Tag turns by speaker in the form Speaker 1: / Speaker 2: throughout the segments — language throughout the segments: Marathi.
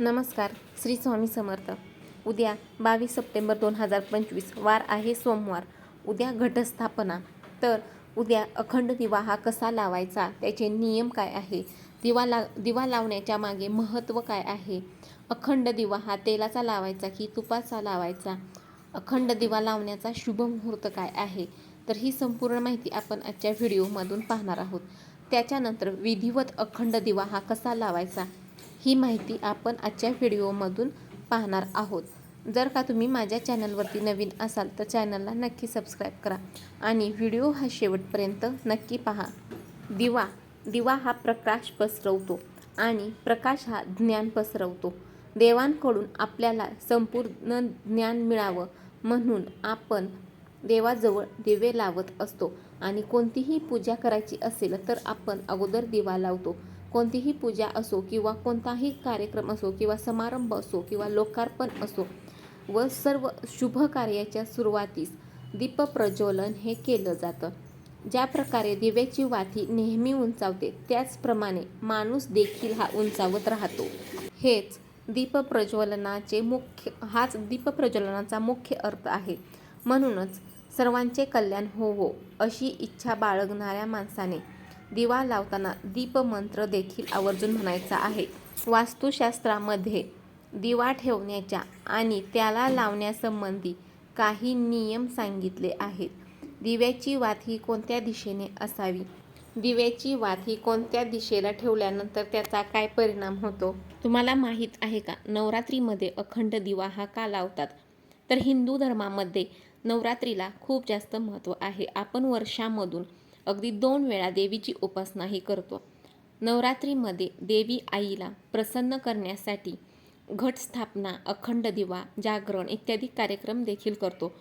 Speaker 1: नमस्कार श्री स्वामी समर्थ. उद्या बावीस सप्टेंबर दोन हजार पंचवीस वार आहे सोमवार. उद्या घटस्थापना. तर उद्या अखंड दिवा हा कसा लावायचा? त्याचे नियम काय आहे? दिवा ला दिवा लावण्याच्या मागे महत्त्व काय आहे? अखंड दिवा हा तेलाचा लावायचा की तुपाचा लावायचा? अखंड दिवा लावण्याचा शुभ मुहूर्त काय आहे? तर ही संपूर्ण माहिती आपण आजच्या व्हिडिओमधून पाहणार आहोत. त्याच्यानंतर विधिवत अखंड दिवा हा कसा लावायचा? ही माहिती आपण आजच्या व्हिडिओमधून पाहणार आहोत. जर का तुम्ही माझ्या चॅनलवरती नवीन असाल तर चॅनलला नक्की सबस्क्राईब करा आणि व्हिडिओ हा शेवटपर्यंत नक्की पहा. दिवा दिवा हा प्रकाश पसरवतो आणि प्रकाश हा ज्ञान पसरवतो. देवांकडून आपल्याला संपूर्ण ज्ञान मिळावं म्हणून आपण देवाजवळ दिवे लावत असतो आणि कोणतीही पूजा करायची असेल तर आपण अगोदर दिवा लावतो. कोणतीही पूजा असो किंवा कोणताही कार्यक्रम असो किंवा समारंभ असो किंवा लोकार्पण असो व सर्व शुभ कार्याच्या सुरुवातीस दीपप्रज्वलन हे केलं जातं. ज्या प्रकारे दिव्याची वाती नेहमी उंचावते त्याचप्रमाणे माणूस देखील हा उंचावत राहतो. हेच दीपप्रज्वलनाचे मुख्य हाच दीपप्रज्वलनाचा मुख्य अर्थ आहे. म्हणूनच सर्वांचे कल्याण हो हो अशी इच्छा बाळगणाऱ्या माणसाने दिवा लावताना दीपमंत्र देखील आवर्जून म्हणायचा आहे. वास्तुशास्त्रामध्ये दिवा ठेवण्याच्या आणि त्याला लावण्यासंबंधी काही नियम सांगितले आहेत. दिव्याची वात ही कोणत्या दिशेने असावी? दिव्याची वात ही कोणत्या दिशेला ठेवल्यानंतर त्याचा काय परिणाम होतो? तुम्हाला माहीत आहे का? नवरात्रीमध्ये अखंड दिवा हा का लावतात? तर हिंदू धर्मामध्ये नवरात्रीला खूप जास्त महत्त्व आहे. आपण वर्षामधून अगदी दोन वेळा देवीची उपासनाही करतो. नवरात्रीमध्ये देवी आईला प्रसन्न करण्यासाठी घटस्थापना अखंड दिवा जागरण इत्यादी कार्यक्रम देखील करतो.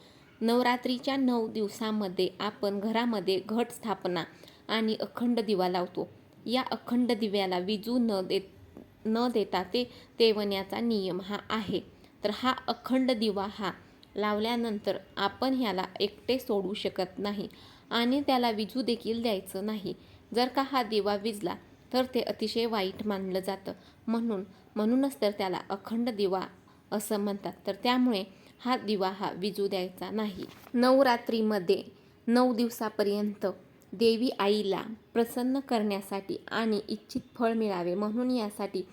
Speaker 1: नवरात्रीच्या नऊ दिवसामध्ये आपण घरामध्ये घट स्थापना आणि अखंड दिवा लावतो. या अखंड दिव्याला विजू न देत न देता ते तेवण्याचा नियम हा आहे. तर हा अखंड दिवा हा लावल्यानंतर आपण ह्याला एकटे सोडू शकत नाही. आणि त्याला विजू देखील द्यायचं नाही. जर का हा दिवा विजला तर ते अतिशय वाईट मानलं जातं. म्हणून म्हणूनच तर त्याला अखंड दिवा असं म्हणतात. तर त्यामुळे हा दिवा हा विजू द्यायचा नाही. नवरात्रीमध्ये नऊ दिवसापर्यंत देवी आईला प्रसन्न करण्यासाठी आणि इच्छित फळ मिळावे म्हणून यासाठी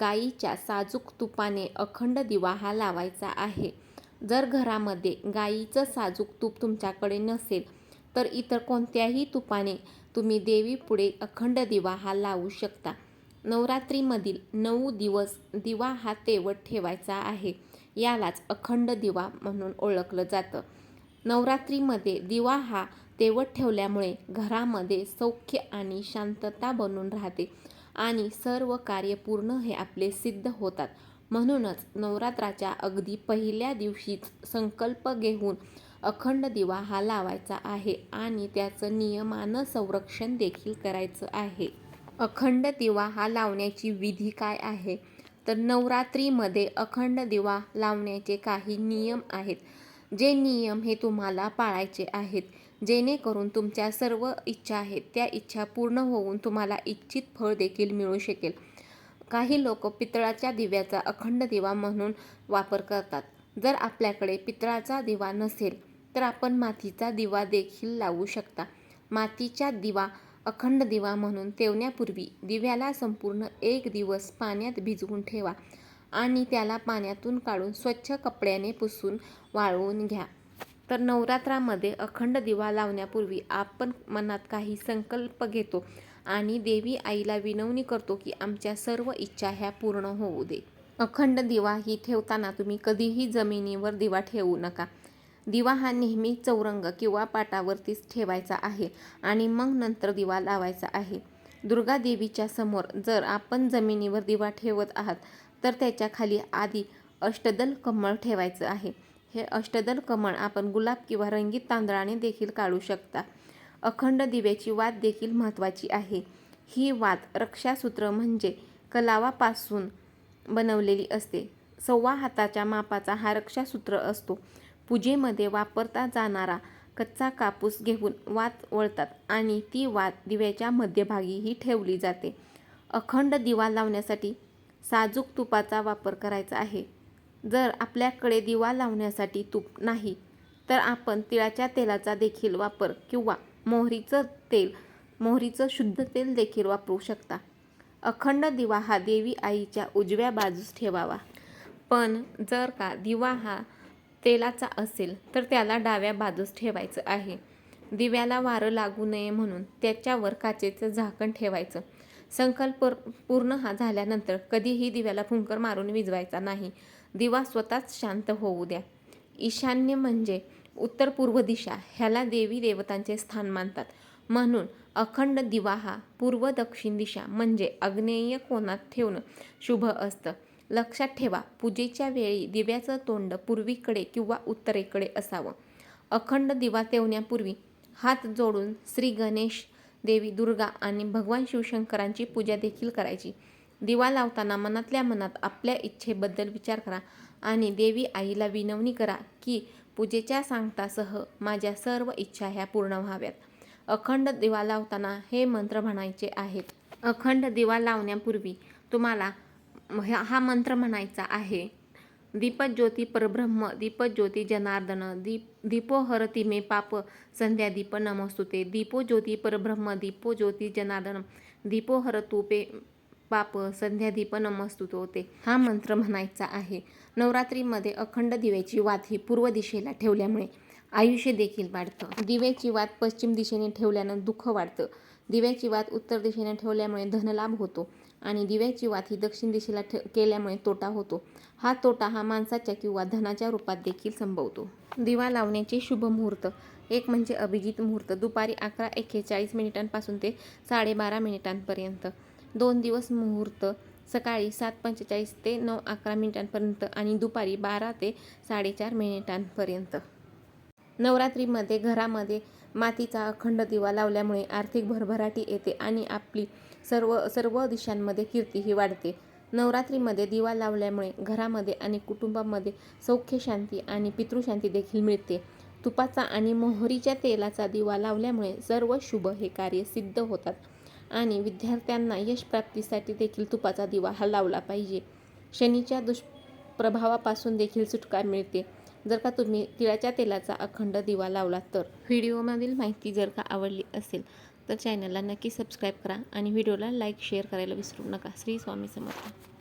Speaker 1: गाईच्या साजूक तुपाने अखंड दिवा हा लावायचा आहे. जर घरामध्ये गाईचं साजूक तूप तुमच्याकडे नसेल तर इतर कोणत्याही तुपाने तुम्ही देवीपुढे अखंड दिवा हा लावू शकता. नवरात्रीमधील नऊ दिवस दिवा हा तेवत ठेवायचा आहे. यालाच अखंड दिवा म्हणून ओळखलं जातं. नवरात्रीमध्ये दिवा हा तेवत ठेवल्यामुळे घरामध्ये सौख्य आणि शांतता बनून राहते आणि सर्व कार्य पूर्ण हे आपले सिद्ध होतात. म्हणूनच नवरात्राच्या अगदी पहिल्या दिवशीच संकल्प घेऊन अखंड दिवा हा लावायचा आहे आणि त्याचं नियमानं संरक्षण देखील करायचं आहे. अखंड दिवा हा लावण्याची विधी काय आहे? तर नवरात्रीमध्ये अखंड दिवा लावण्याचे काही नियम आहेत. जे नियम हे तुम्हाला पाळायचे आहेत. जेणेकरून तुमच्या सर्व इच्छा आहेत त्या इच्छा पूर्ण होऊन तुम्हाला इच्छित फळ देखील मिळू शकेल. काही लोक पितळाच्या दिव्याचा अखंड दिवा म्हणून वापर करतात. जर आपल्याकडे पितळाचा दिवा नसेल तर आपण मातीचा दिवा देखील लावू शकता. मातीचा दिवा अखंड दिवा म्हणून तेवण्यापूर्वी दिव्याला संपूर्ण एक दिवस पाण्यात भिजवून ठेवा आणि त्याला पाण्यातून काढून स्वच्छ कपड्याने पुसून वाळवून घ्या. तर नवरात्रामध्ये अखंड दिवा लावण्यापूर्वी आपण मनात काही संकल्प घेतो आणि देवी आईला विनवणी करतो की आमच्या सर्व इच्छा ह्या पूर्ण होऊ दे. अखंड दिवा ही ठेवताना तुम्ही कधीही जमिनीवर दिवा ठेवू नका. दिवा हा नेहमी चौरंग किंवा पाटावरतीच ठेवायचा आहे आणि मग नंतर दिवा लावायचा आहे. दुर्गा देवीच्या समोर जर आपण जमिनीवर दिवा ठेवत आहात तर त्याच्याखाली आधी अष्टदल कमळ ठेवायचं आहे. हे अष्टदल कमळ आपण गुलाब किंवा रंगीत तांदळाने देखील काढू शकता. अखंड दिव्याची वात देखील महत्त्वाची आहे. ही वात रक्षासूत्र म्हणजे कलावापासून बनवलेली असते. सव्वा हाताच्या मापाचा हा रक्षासूत्र असतो. पूजेमध्ये वापरता जाणारा कच्चा कापूस घेऊन वात वळतात आणि ती वात दिव्याच्या मध्यभागीही ठेवली जाते. अखंड दिवा लावण्यासाठी साजूक तुपाचा वापर करायचा आहे. जर आपल्याकडे दिवा लावण्यासाठी तूप नाही तर आपण तिळाच्या तेलाचा देखील वापर किंवा मोहरीचं तेल मोहरीचं शुद्ध तेल देखील वापरू शकता. अखंड दिवा हा देवी आईच्या उजव्या बाजूस ठेवावा. पण जर का दिवा हा तेलाचा असेल तर त्याला डाव्या बाजूस ठेवायचं आहे. दिव्याला वारं लागू नये म्हणून त्याच्यावर काचेचं झाकण ठेवायचं. संकल्प पूर्ण हा झाल्यानंतर कधीही दिव्याला फुंकर मारून विजवायचा नाही. दिवा स्वतःच शांत होऊ द्या. ईशान्य म्हणजे उत्तर पूर्व दिशा. ह्याला देवी देवतांचे स्थान मानतात. म्हणून अखंड दिवा हा पूर्व दक्षिण दिशा म्हणजे आग्नेय कोणात ठेवणं शुभ असतं. लक्षात ठेवा पूजेच्या वेळी दिव्याचं तोंड पूर्वीकडे किंवा उत्तरेकडे असावं. अखंड दिवा तेवण्यापूर्वी हात जोडून श्री गणेश देवी दुर्गा आणि भगवान शिवशंकरांची पूजा देखील करायची. दिवा लावताना मनातल्या मनात आपल्या इच्छेबद्दल विचार करा आणि देवी आईला विनवणी करा की पूजेच्या सांगतासह माझ्या सर्व इच्छा ह्या पूर्ण व्हाव्यात. अखंड दिवा लावताना हे मंत्र म्हणायचे आहेत. अखंड दिवा लावण्यापूर्वी तुम्हाला ह्या- हा मंत्र म्हणायचा आहे दीपज्योती परब्रह्म दीपज्योती जनार्दन दीप दीपो हरती मे पाप संध्या दीप नमस्तुते दीपो ज्योती परब्रह्म दीपो ज्योती जनार्दन दीपो हरतू पे पाप संध्या दीप नमस्तुते हा मंत्र म्हणायचा आहे. नवरात्रीमध्ये अखंड दिव्याची वात ही पूर्व दिशेला ठेवल्यामुळे आयुष्य देखील वाढतं. दिव्याची वात पश्चिम दिशेने ठेवल्यानं दुःख वाढतं. दिव्याची वात उत्तर दिशेने ठेवल्यामुळे धनलाभ होतो. आणि दिव्याची वात ही दक्षिण दिशेला ठे केल्यामुळे तोटा होतो. हा तोटा हा माणसाच्या किंवा धनाच्या रूपात देखील संभवतो. दिवा लावण्याचे शुभ मुहूर्त. एक म्हणजे अभिजित मुहूर्त. दुपारी अकरा एक्केचाळीस मिनिटांपासून ते साडेबारा मिनिटांपर्यंत. दोन दिवस मुहूर्त. सकाळी सात पंचेचाळीस ते नऊ अकरा मिनिटांपर्यंत आणि दुपारी बारा ते साडेचार मिनिटांपर्यंत. नवरात्रीमध्ये घरामध्ये मातीचा अखंड दिवा लावल्यामुळे आर्थिक भरभराटी येते आणि आपली सर्व सर्व दिशांमध्ये कीर्ती ही वाढते. नवरात्रीमध्ये दिवा लावल्यामुळे घरामध्ये आणि कुटुंबामध्ये सौख्य शांती आणि पितृशांती देखील मिळते. तुपाचा आणि मोहरीच्या तेलाचा दिवा लावल्यामुळे सर्व शुभ हे कार्य सिद्ध होतात आणि विद्यार्थ्यांना यश प्राप्तीसाठी देखील तुपाचा दिवा हा लावला पाहिजे. शनीच्या दुष्प्रभावापासून देखील सुटका मिळते. जर का तुम्ही तिळाच्या तेलाचा अखंड दिवा लावलात तर. व्हिडिओमधील माहिती जर का आवडली असेल तर चॅनलला नक्की सबस्क्राईब करा आणि व्हिडिओला लाईक शेअर करायला विसरू नका. श्री स्वामी समर्थ.